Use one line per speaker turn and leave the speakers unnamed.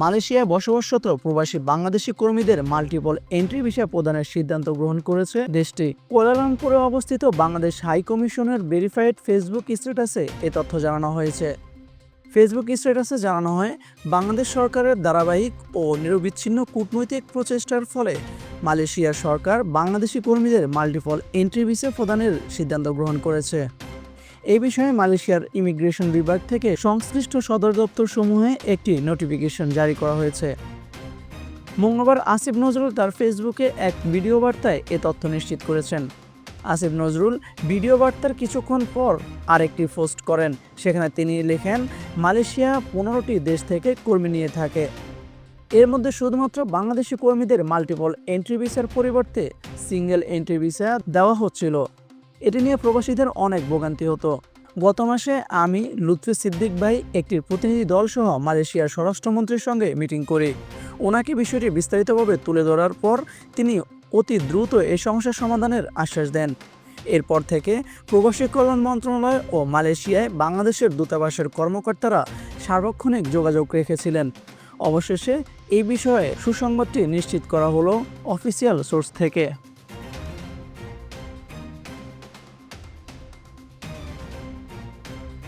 মালয়েশিয়ায় বসবাসরত প্রবাসী বাংলাদেশি কর্মীদের মাল্টিপল এন্ট্রি ভিসা প্রদানের সিদ্ধান্ত গ্রহণ করেছে দেশটি। কুয়ালালামপুরে অবস্থিত বাংলাদেশ হাই কমিশনের ভেরিফাইড ফেসবুক স্ট্যাটাসে এ তথ্য জানানো হয়েছে। ফেসবুক স্ট্যাটাসে জানানো হয়, বাংলাদেশ সরকারের ধারাবাহিক ও নিরবিচ্ছিন্ন কূটনৈতিক প্রচেষ্টার ফলে মালয়েশিয়া সরকার বাংলাদেশি কর্মীদের মাল্টিপল এন্ট্রি ভিসা প্রদানের সিদ্ধান্ত গ্রহণ করেছে। এই বিষয়ে মালয়েশিয়ার ইমিগ্রেশন বিভাগ থেকে সংশ্লিষ্ট সদর দপ্তর সমূহে একটি নোটিফিকেশন জারি করা হয়েছে। মঙ্গলবার আসিফ নজরুল তার ফেসবুকে এক ভিডিও বার্তায় এ তথ্য নিশ্চিত করেছেন। আসিফ নজরুল ভিডিও বার্তার কিছুক্ষণ পর আরেকটি পোস্ট করেন, সেখানে তিনি লেখেন, মালয়েশিয়া পনেরোটি দেশ থেকে কর্মী নিয়ে থাকে। এর মধ্যে শুধুমাত্র বাংলাদেশি কর্মীদের মাল্টিপল এন্ট্রি ভিসার পরিবর্তে সিঙ্গেল এন্ট্রি ভিসা দেওয়া হচ্ছিল। এটি নিয়ে প্রবাসীদের অনেক ভোগান্তি হতো। গত মাসে আমি লুৎফি সিদ্দিক ভাই একটি প্রতিনিধি দল সহ মালয়েশিয়ার স্বরাষ্ট্রমন্ত্রীর সঙ্গে মিটিং করি। ওনাকে বিষয়টি বিস্তারিতভাবে তুলে ধরার পর তিনি অতি দ্রুত এই সমস্যার সমাধানের আশ্বাস দেন। এরপর থেকে প্রবাসী কল্যাণ মন্ত্রণালয় ও মালয়েশিয়ায় বাংলাদেশের দূতাবাসের কর্মকর্তারা সার্বক্ষণিক যোগাযোগ রেখেছিলেন। অবশেষে এই বিষয়ে সুসংবাদটি নিশ্চিত করা হলো অফিসিয়াল সোর্স থেকে।